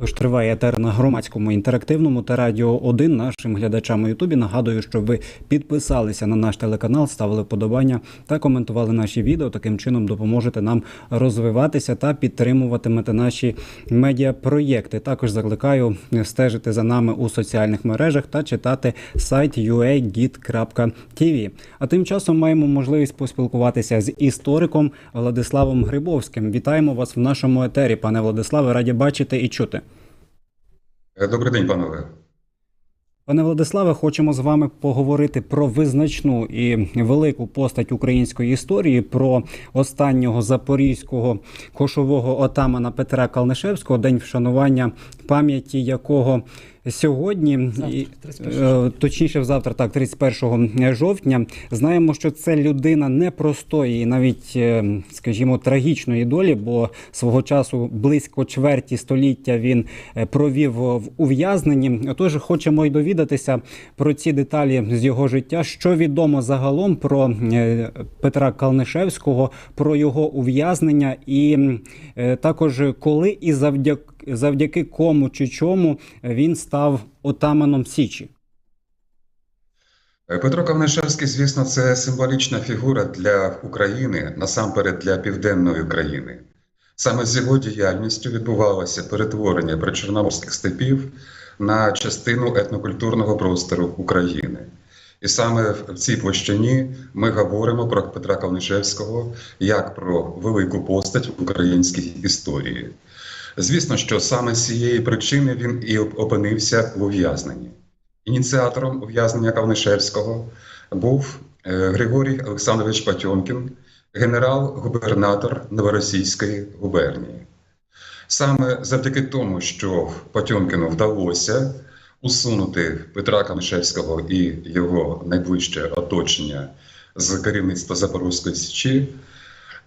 Тож триває етер на громадському інтерактивному та радіо 1 нашим глядачам у Ютубі. Нагадую, щоб ви підписалися на наш телеканал, ставили вподобання та коментували наші відео. Таким чином допоможете нам розвиватися та підтримуватимете наші медіапроєкти. Також закликаю стежити за нами у соціальних мережах та читати сайт uagit.tv. А тим часом маємо можливість поспілкуватися з істориком Владиславом Грибовським. Вітаємо вас в нашому етері, пане Владиславе. Раді бачити і чути. Е, Добрий день, панове. Пане Владиславе, хочемо з вами поговорити про визначну і велику постать української історії, про останнього запорізького кошового отамана Петра Калнишевського, день вшанування пам'яті якого сьогодні, і, е, точніше, завтра, так, 31 жовтня. Знаємо, що це людина непростої і навіть, е, скажімо, трагічної долі, бо свого часу близько чверті століття він е, провів в ув'язненні. Отож, хочемо й довідатися про ці деталі з його життя. Що відомо загалом про Петра Калнишевського, про його ув'язнення, і також коли і завдяки завдяки кому чи чому він став отаманом Січі. Е, Петро Кавнишевський, звісно, це символічна фігура для України, насамперед для південної України. Саме з його діяльністю відбувалося перетворення причорноморських степів на частину етнокультурного простору України. І саме в цій площині ми говоримо про Петра Кавнишевського як про велику постать в українській історії. Звісно, що саме з цієї причини він і опинився в ув'язненні. Ініціатором ув'язнення Кавнишевського був е, Григорій Олександрович Патьомкін, генерал-губернатор Новоросійської губернії. Саме завдяки тому, що Патьомкіну вдалося усунути Петра Кавнишевського і його найближче оточення з керівництва Запорозької Січі,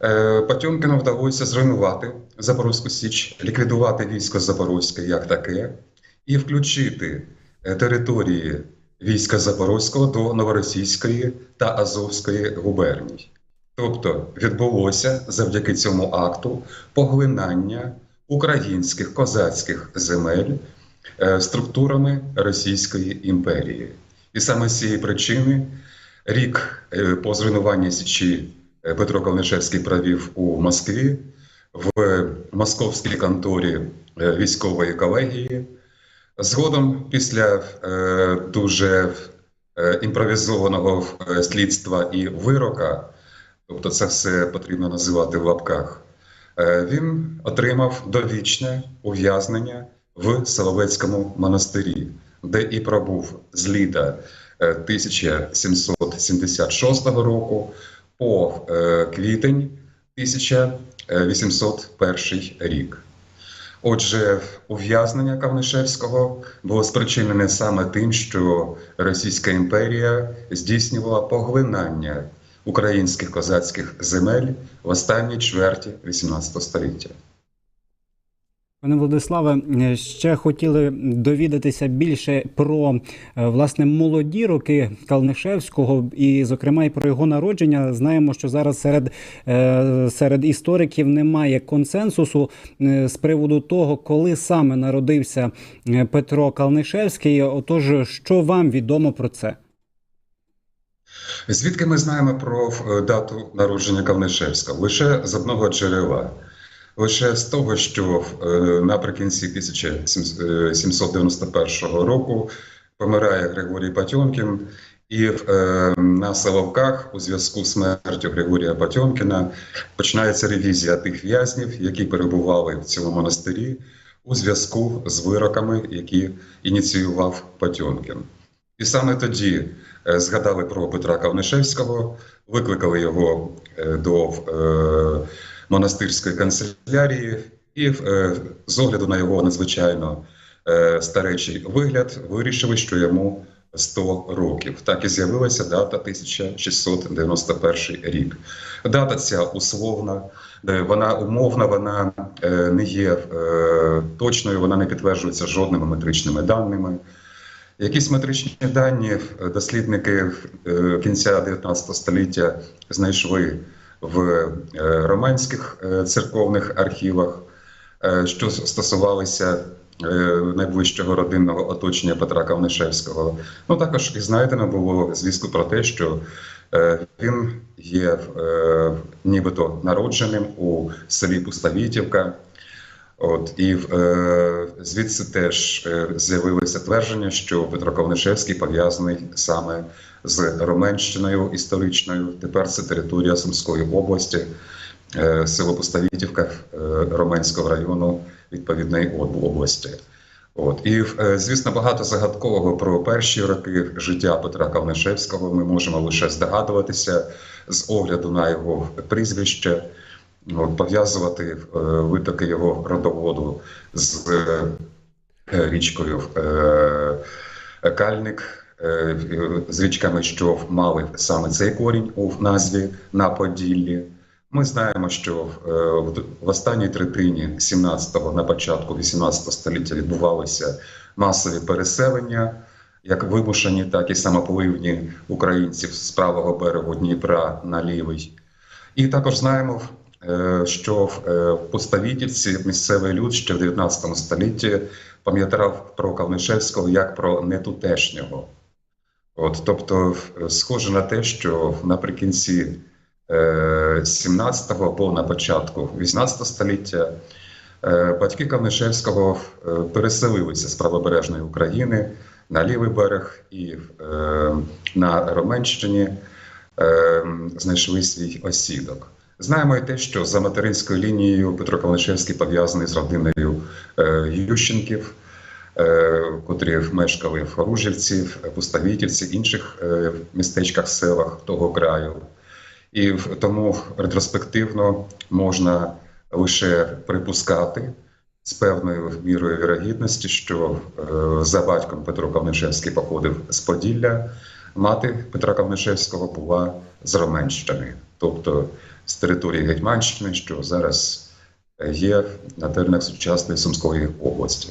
е, Патьомкіну вдалося зруйнувати Запорозьку Січ, ліквідувати військо Запорозьке як таке і включити е, території війська Запорозького до Новоросійської та Азовської губерній. Тобто відбулося завдяки цьому акту поглинання українських козацьких земель е, структурами Російської імперії. І саме з цієї причини рік по зруйнуванні Січі Петро Калнишевський провів у Москві в московській конторі е, військової колегії. Згодом, після е, дуже е, імпровізованого е, слідства і вирока, тобто це все потрібно називати в лапках, е, він отримав довічне ув'язнення в Соловецькому монастирі, де і пробув з літа е, 1776 року по е, квітень 1801 рік. Отже, ув'язнення Кавнишевського було спричинене саме тим, що Російська імперія здійснювала поглинання українських козацьких земель в останній чверті XVIII століття. Пане Владиславе, е, ще хотіли довідатися більше про е, власне молоді роки Калнишевського, і, зокрема, і про його народження. Знаємо, що зараз серед, е, серед істориків немає консенсусу з приводу того, коли саме народився Петро Калнишевський. Отож, що вам відомо про це? Звідки ми знаємо про дату народження Кавнишевського? Лише з одного джерела. Лише з того, що е, наприкінці 1791 року помирає Григорій Патьомкін, і е, на Соловках у зв'язку з смертю Григорія Патьомкіна починається ревізія тих в'язнів, які перебували в цьому монастирі у зв'язку з вироками, які ініціював Патьомкін. І саме тоді е, згадали про Петра Кавнишевського, викликали його е, до е, монастирської канцелярії, і е, з огляду на його надзвичайно е, старечий вигляд вирішили, що йому 100 років. Так і з'явилася дата 1691 рік. Дата ця условна, е, вона умовна, вона не є точною, вона не підтверджується жодними метричними даними. Якісь метричні дані дослідники кінця 19 століття знайшли в е, романських е, церковних архівах, е, що стосувалися найближчого родинного оточення Петра Кавнишевського. Ну також і знайдено було звістку про те, що він є нібито народженим у селі Пуставітівка. От і е, звідси теж з'явилося твердження, що Петро Ковнишевський пов'язаний саме з Роменщиною історичною. Тепер це територія Сумської області, е, село Пуставітівка е, Роменського району відповідної області. От і е, звісно, багато загадкового про перші роки життя Петра Кавнишевського ми можемо лише здогадуватися з огляду на його прізвище. От, пов'язувати витоки його родоводу з річкою Кальник, з річками, що мали саме цей корінь у назві на Поділлі. Ми знаємо, що е, в- останній третині 17-го, на початку 18 століття відбувалися масові переселення, як вимушені, так і самопливні українців з правого берегу Дніпра на лівий. І також знаємо, е, що в е, в місцевий люд ще в 19 столітті пам'ятав про Кавнишевського як про нетутешнього. От, тобто, е, схоже на те, що наприкінці е, 17-го або на початку 18 століття е, батьки Кавнишевського е, переселилися з правобережної України на лівий берег і е, на Роменщині е, знайшли свій осідок. Знаємо і те, що за материнською лінією Петро Калнишевський пов'язаний з родиною е, Ющенків, е, котрі мешкали в Хоружівці, в Пуставітівці, інших е, містечках, селах того краю. І тому ретроспективно можна лише припускати з певною мірою вірогідності, що е, за батьком Петро Кавнишевський походив з Поділля, мати Петра Кавнишевського була з Роменщини, тобто з території Гетьманщини, що зараз е, є на теренах сучасної Сумської області.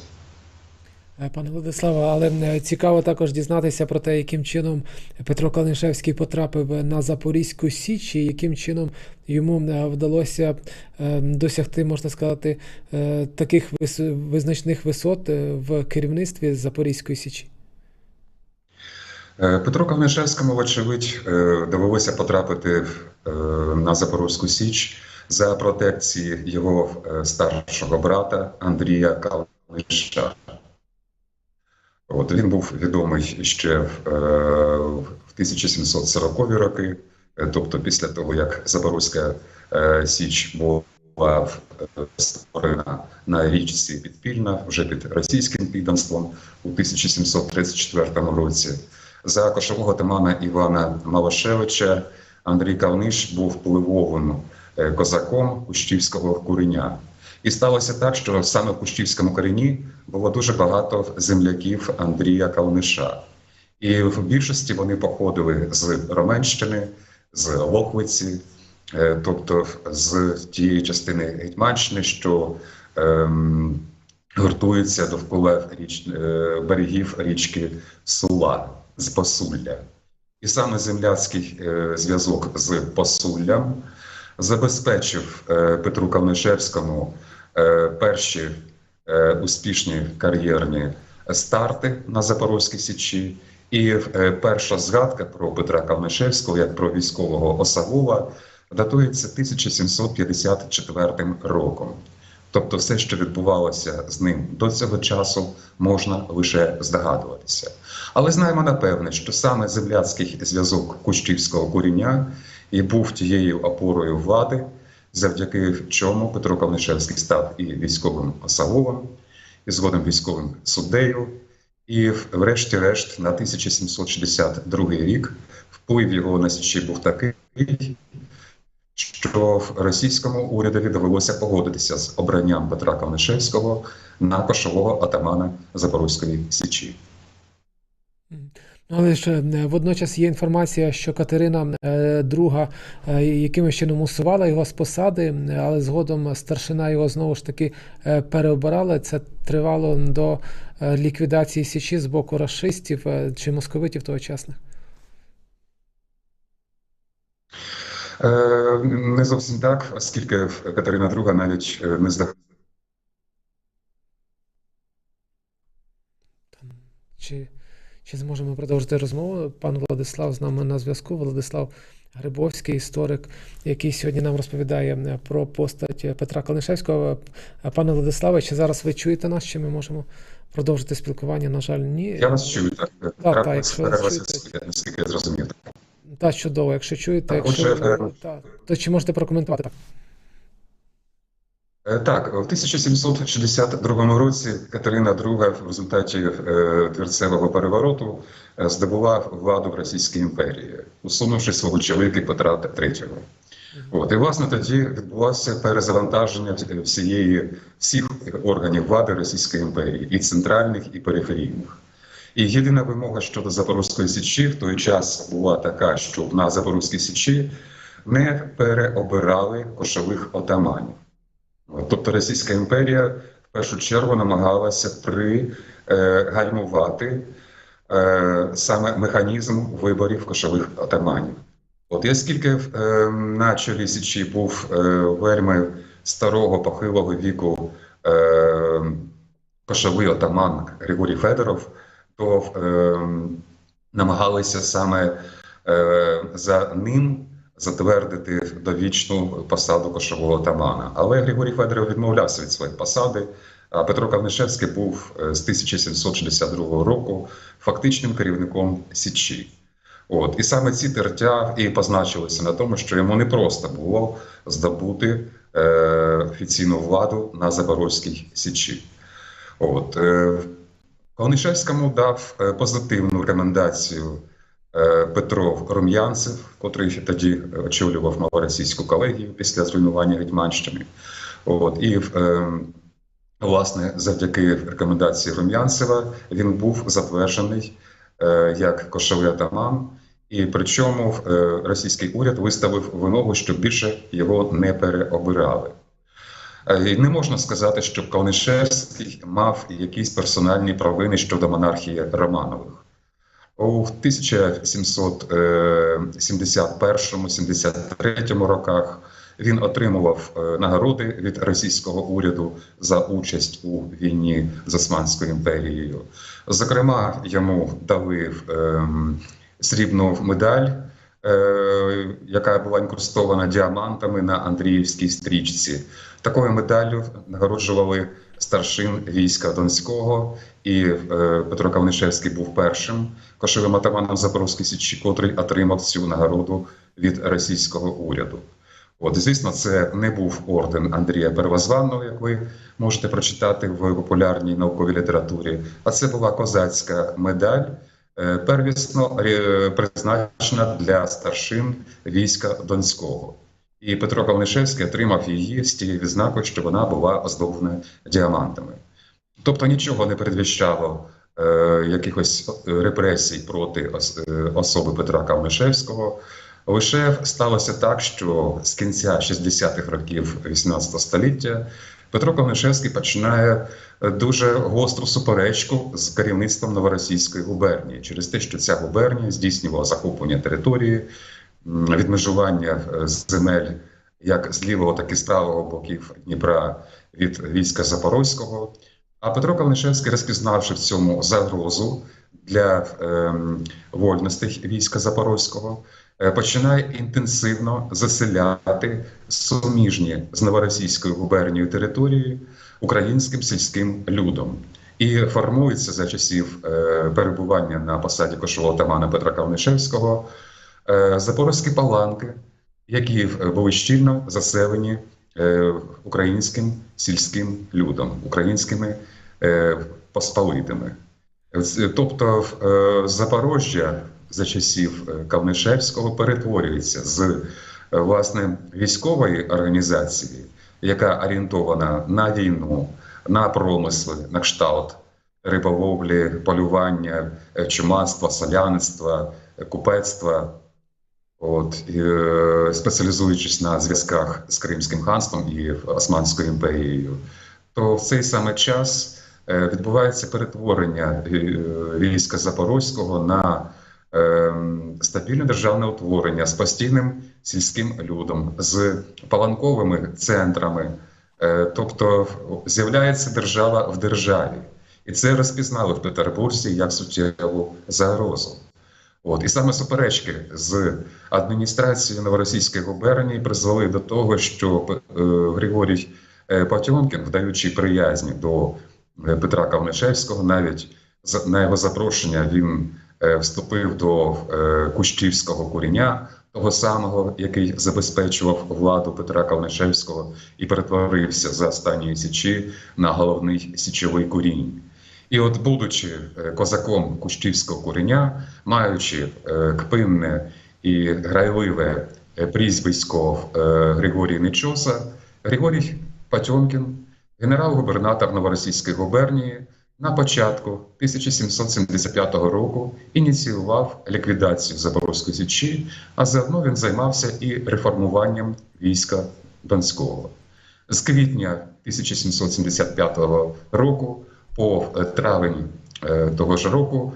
Е, Пане Владиславе, але е, цікаво також дізнатися про те, яким чином Петро Калнишевський потрапив на Запорізьку Січ і яким чином йому е, вдалося досягти, можна сказати, таких визначних висот в керівництві Запорізької Січі. Петру Кавнишевському, вочевидь, довелося потрапити на Запорозьку Січ за протекції його старшого брата Андрія Калниша. От він був відомий ще в, е, в 1740-ві роки, е, тобто після того, як Запорозька е, Січ була створена на річці Підпільна, вже під російським підданством у 1734 році. За кошового отамана Івана Малашевича Андрій Кавниш був впливовим е, козаком Кущівського куреня. І сталося так, що саме в Кущівському корені було дуже багато земляків Андрія Кавниша. І в більшості вони походили з Роменщини, з Локвиці, е, тобто з тієї частини Гетьманщини, що ем, гуртується довкола річ, е, берегів річки Сула з Посулля. І саме земляцький е, зв'язок з Посуллям забезпечив е, Петру Кавнишевському е, перші е, успішні кар'єрні старти на Запорозькій Січі. І е, перша згадка про Петра Кавнишевського як про військового осавула датується 1754 роком. Тобто, все, що відбувалося з ним до цього часу, можна лише здогадуватися. Але знаємо напевне, що саме земляцький зв'язок Кущівського коріння і був тією опорою влади, завдяки чому Петро Кавнишевський став і військовим осавулом, і згодом військовим суддею. І, врешті-решт, на 1762 рік вплив його на Січі був такий, що російському урядові довелося погодитися з обранням Петра Кавнишевського на кошового атамана Запорозької Січі. Але ж е, водночас є інформація, що Катерина е, II е, якимось чином усувала його з посади, е, але згодом старшина його знову ж таки е, переобирала. Це тривало до е, ліквідації Січі з боку рашистів е, чи московитів тогочасних. Е, Не зовсім так, оскільки Катерина II навіть е, не здогадалася. Чи, чи зможемо продовжити розмову? Пан Владислав з нами на зв'язку. Владислав Грибовський, історик, який сьогодні нам розповідає е, про постать Петра Калнишевського. Пане Владиславе, чи зараз ви чуєте нас? Чи ми можемо продовжити спілкування? На жаль, ні. Я вас чую, так. так, якщо я- наскільки я зрозумів. Так, чудово. Якщо чуєте, якщо отже, е, то чи можете прокоментувати? Так. Е, Так, у 1762 році Катерина II в результаті е, двірцевого перевороту е, здобула владу в Російській імперії, усунувши свого чоловіка Петра III. От і власне тоді відбулося перезавантаження всієї всіх органів влади Російської імперії, і центральних, і периферійних. І єдина вимога щодо Запорозької січі в той час була така, що на Запорозькій січі не переобирали кошових отаманів. Тобто Російська імперія в першу чергу намагалася пригальмувати е, саме механізм виборів кошових отаманів. От я скільки е, на чолі Січі був е, вельми старого похилого віку е, кошовий отаман Григорій Федоров, то е, намагалися саме е, за ним затвердити довічну посаду кошового отамана. Але Григорій Федоров відмовлявся від своєї посади. А Петро Кавнишевський був е, з 1762 року фактичним керівником Січі. От і саме ці тертя і позначилися на тому, що йому не просто було здобути е, офіційну владу на Запорозькій Січі. От е, Калнишевському дав е, позитивну рекомендацію е, Петро Рум'янцев, котрий тоді очолював малоросійську колегію після зруйнування Гетьманщини. От і е, власне завдяки рекомендації Рум'янцева він був затверджений е, як кошовий атаман. І причому е, російський уряд виставив вимогу, щоб більше його не переобирали. І не можна сказати, що Калнишевський мав якісь персональні провини щодо монархії Романових. У 1771-73 роках він отримував е, нагороди від російського уряду за участь у війні з Османською імперією. Зокрема, йому дали ем, срібну медаль, е, яка була інкрустована діамантами на Андріївській стрічці. Такою медаллю нагороджували старшин війська Донського, і е, Петро Кавнишевський був першим кошовим атаманом Запорозької Січі, котрий отримав цю нагороду від російського уряду. От, звісно, це не був орден Андрія Первозванного, як ви можете прочитати в популярній науковій літературі, а це була козацька медаль, е, первісно е, призначена для старшин війська Донського. І Петро Калнишевський отримав її з тією відзнакою, що вона була оздоблена діамантами. Тобто нічого не передвіщало якихось репресій проти е, особи Петра Калнишевського. Лише сталося так, що з кінця 60-х років 18 століття Петро Калнишевський починає е, дуже гостру суперечку з керівництвом новоросійської губернії через те, що ця губернія здійснювала захоплення території, відмежування е, земель як з лівого, так і з правого боків Дніпра від війська Запорозького. А Петро Калнишевський, розпізнавши в цьому загрозу для ем, вольностей війська Запорозького, е, починає інтенсивно заселяти суміжні з новоросійською губернією території українським сільським людом. І формується за часів е, перебування на посаді кошового отамана Петра Кавнишевського е, запорозькі паланки, які е, були щільно заселені е, українським сільським людом, українськими е, посполитими. Тобто е, Запорожжя за часів е, Кавнишевського перетворюється з е, власне військової організації, яка орієнтована на війну, на промисли, на кшталт риболовлі, полювання, е, чумацтва, соляництва, е, купецтва. От, і, е, спеціалізуючись на зв'язках з Кримським ханством і Османською імперією, то в цей саме час е, відбувається перетворення е, війська Запорозького на е, стабільне державне утворення з постійним сільським людом, з паланковими центрами. Тобто з'являється держава в державі. І це розпізнали в Петербурзі як суттєву загрозу. От і саме суперечки з адміністрацією новоросійської губернії призвели до того, що е, Григорій е, Потьомкін, вдаючи приязнь до е, Петра Кавнишевського, навіть за- на його запрошення він е, вступив до Кущівського куріння, того самого, який забезпечував владу Петра Кавнишевського і перетворився за останньої січі на головний січовий курінь. І от, будучи е, козаком Кущівського куреня, маючи е, кпинне і грайливе е, прізвисько Григорій Нечоса, Григорій Потьомкін, генерал-губернатор Новоросійської губернії, на початку 1775 року ініціював ліквідацію Запорозької січі, а заодно він займався і реформуванням війська Донського. З квітня 1775 року по е, травень е, того ж року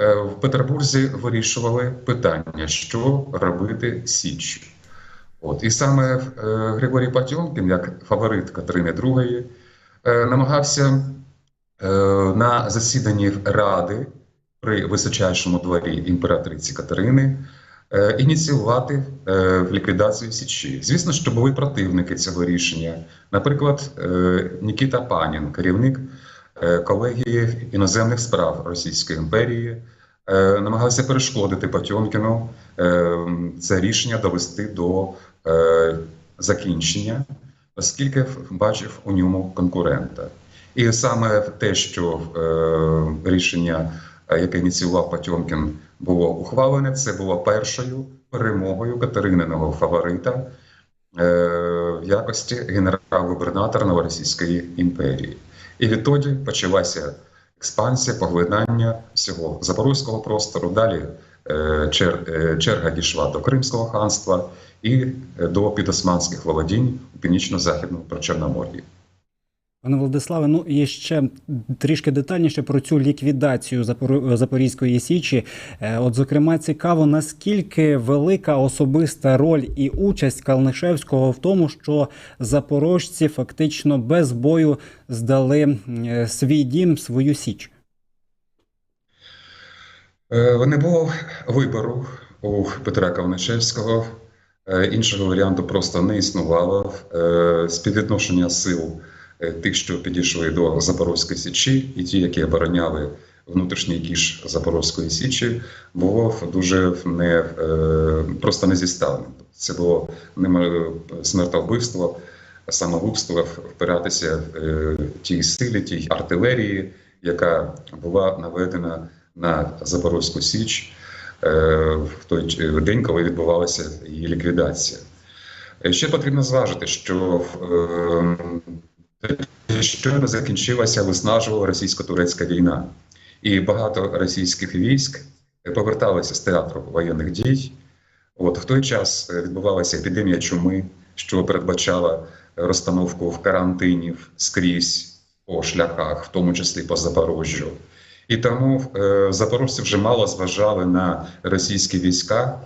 е, в Петербурзі вирішували питання, що робити з Січчю. От і саме Григорій Потьомкін, як фаворит Катерини II, намагався на засіданні Ради при височайшому дворі імператриці Катерини ініціювати е, ліквідацію Січі. Звісно, що були противники цього рішення. Наприклад, Нікіта Панін, керівник колегії іноземних справ Російської імперії, е, намагався перешкодити Потьомкіну е, це рішення довести до е, закінчення, оскільки бачив у ньому конкурента. І саме те, що е, рішення, е, яке ініціював Потьомкін, було ухвалене, це було першою перемогою Катерининого фаворита е, в якості генерал-губернатора Новоросійської імперії. І відтоді почалася експансія, поглинання всього запорозького простору. Далі е, чер- е, черга дійшла до Кримського ханства і е, до підосманських володінь у північно-західному Причорномор'ї. Пане Владиславе, ну і ще трішки детальніше про цю ліквідацію Запорізької січі. Е, От, зокрема, цікаво, наскільки велика особиста роль і участь Калнишевського в тому, що запорожці фактично без бою здали е, свій дім, свою січ. Е, Не було вибору у Петра Кавнишевського. Е, Іншого варіанту просто не існувало. Співвідношення сил тих, що підійшли до Запорозької Січі, і ті, які обороняли внутрішній кіш Запорозької Січі, було дуже не е, просто не зіставним. Це було не смертовбивство, самогубство впиратися е, тій силі, тій артилерії, яка була наведена на Запорозьку Січ е, в той день, коли відбувалася її ліквідація. Е, Ще потрібно зважити, що е, щойно закінчилася виснажувала російсько-турецька війна, і багато російських військ поверталися з театру воєнних дій. От в той час відбувалася епідемія чуми, що передбачала розстановку в карантинів скрізь по шляхах, в тому числі по Запорожжю. І тому е, запорожці вже мало зважали на російські війська,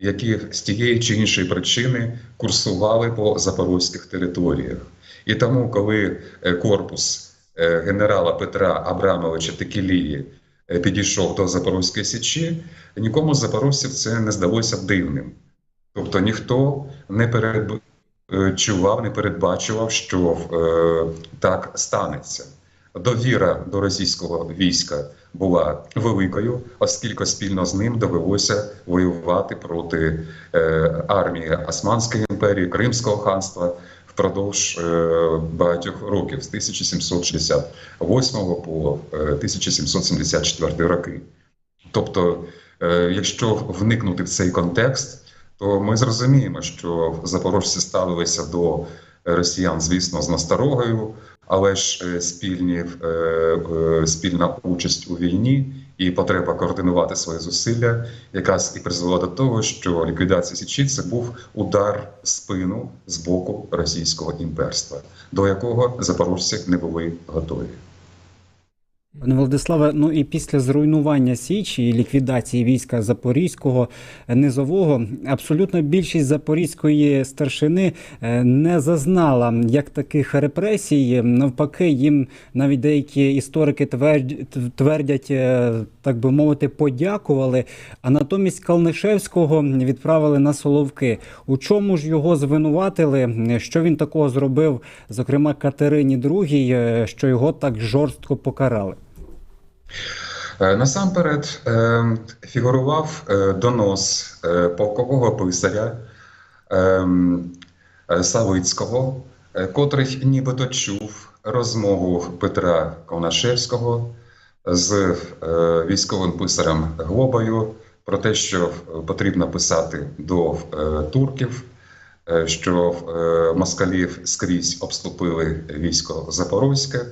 які з тієї чи іншої причини курсували по запорозьких територіях. І тому, коли е, корпус е, генерала Петра Абрамовича Текілії е, підійшов до Запорозької січі, нікому з запорожців це не здалося дивним. Тобто ніхто не передчував, не передбачував, що е, так станеться. Довіра до російського війська була великою, оскільки спільно з ним довелося воювати проти е, армії Османської імперії, Кримського ханства впродовж е, багатьох років з 1768 по е, 1774 роки. Тобто, е, якщо вникнути в цей контекст, то ми зрозуміємо, що запорожці ставилися до росіян, звісно, з насторогою, але ж е, спільні, е, е, спільна участь у війні і потреба координувати свої зусилля, якраз і призвела до того, що ліквідація Січі це був удар в спину з боку російського імперства, до якого запорожці не були готові. Пане Владиславе, ну і після зруйнування Січі і ліквідації війська Запорізького е, низового, абсолютно більшість запорізької старшини е, не зазнала як таких репресій. Навпаки, їм навіть деякі історики твердять, е, так би мовити, подякували. А натомість Калнишевського відправили на Соловки. У чому ж його звинуватили? Що він такого зробив, зокрема Катерині II, що його так жорстко покарали? Е, Насамперед е, фігурував е, донос полкового писаря Савицького, котрий нібито чув розмову Петра Ковнашевського з військовим писарем Глобою про те, що потрібно писати до турків, що москалів скрізь обступили військо Запорозьке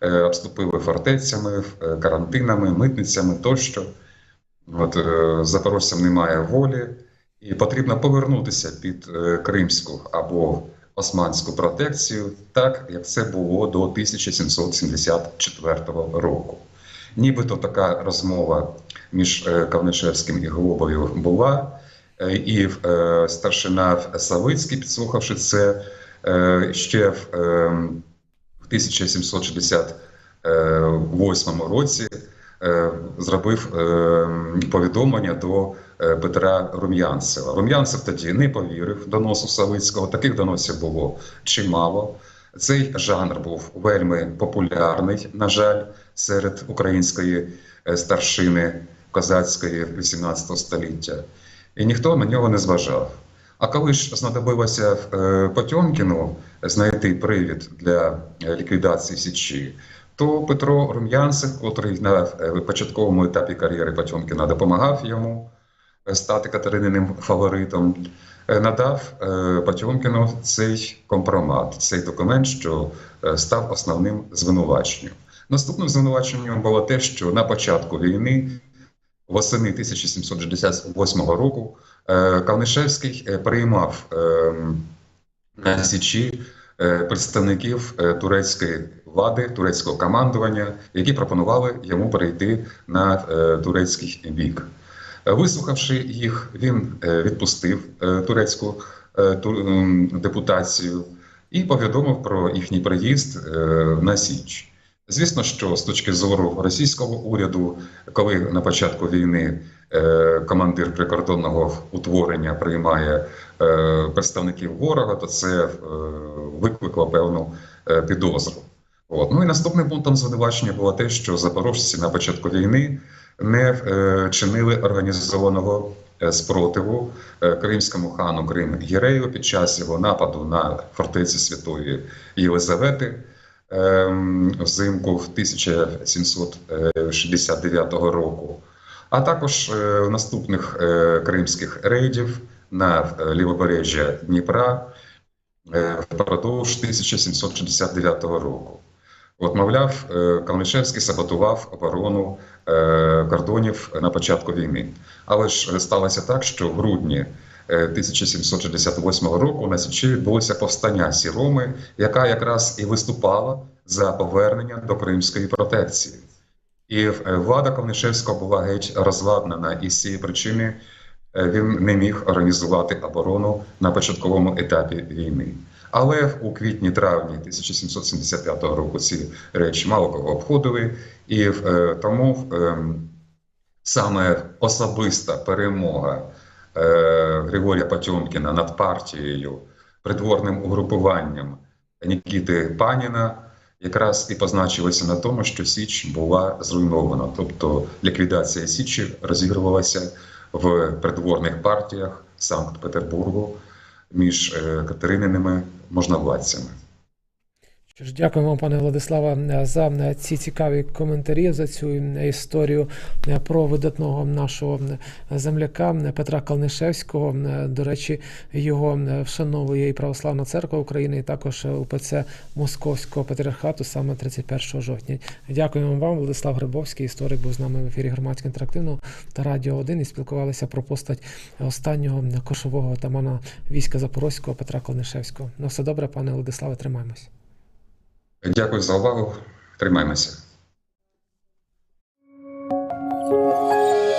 обступили фортецями, е, карантинами, митницями тощо. От е, запорожцям немає волі, і потрібно повернутися під е, кримську або османську протекцію, так як це було до 1774 року. Нібито така розмова між е, Кавнишевським і Глобою була, е, і е, старшина Савицький, підслухавши це, е, ще в е, в 1768 році е, зробив е, повідомлення до е, Петра Рум'янцева. Рум'янцев тоді не повірив доносу Савицького. Таких доносів було чимало. Цей жанр був вельми популярний, на жаль, серед української е, старшини козацької 18 століття. І ніхто на нього не зважав. А коли ж знадобилося е, Потьомкіну знайти привід для е, ліквідації Січі, то Петро Рум'янцев, котрий на е, початковому етапі кар'єри Потьомкіна допомагав йому стати Катерининим фаворитом, надав Потьомкіну цей компромат, цей документ, що став основним звинуваченням. Наступним звинуваченням було те, що на початку війни, восени 1768 року, Калнишевський е, приймав е, на Січі е, представників е, турецької влади, турецького командування, які пропонували йому перейти на е, турецький бік. Е, Вислухавши їх, він е, відпустив е, турецьку е, депутацію і повідомив про їхній приїзд е, на Січ. Звісно, що з точки зору російського уряду, коли на початку війни е, командир прикордонного утворення приймає е, представників ворога, то це е, викликало певну підозру. От. Ну і наступним пунктом звинувачення було те, що запорожці на початку війни не чинили організованого спротиву кримському хану Крим Гірею під час його нападу на фортеці Святої Єлизавети взимку в 1769 року, а також е, наступних е, кримських рейдів на е, лівобережжя Дніпра е, впродовж 1769 року. От, мовляв, е, Калнишевський саботував оборону е, кордонів на початку війни. Але ж сталося так, що в грудні е, 1768 року на Січі відбулося повстання Сіроми, яка якраз і виступала за повернення до Кримської протекції. І е, влада Калнишевського була геть розладнана, і з цієї причини е, він не міг організувати оборону на початковому етапі війни. Але у квітні-травні 1775 року ці речі мало кого обходили, і е, тому е, саме особиста перемога е, Григорія Потьомкіна над партією, придворним угрупуванням Нікіти Паніна якраз і позначилася на тому, що Січ була зруйнована. Тобто ліквідація Січі розігрувалася в придворних партіях Санкт-Петербургу між е, Катерининими можновладцями. Що ж, дякую пане Владиславе, за е, ці цікаві коментарі, за цю е, історію е, про видатного нашого е, земляка е, Петра Калнишевського. Е, До речі, його е, вшановує і Православна Церква України, і також е, УПЦ Московського патріархату саме 31 жовтня. Дякуємо вам, Владислав Грибовський, історик, був з нами в ефірі громадського інтерактивного та Радіо 1 і спілкувалися про постать останнього кошового отамана війська Запорозького Петра Калнишевського. Ну, все добре, пане Владиславе, тримаємось. Дякую за увагу. Тримаємося.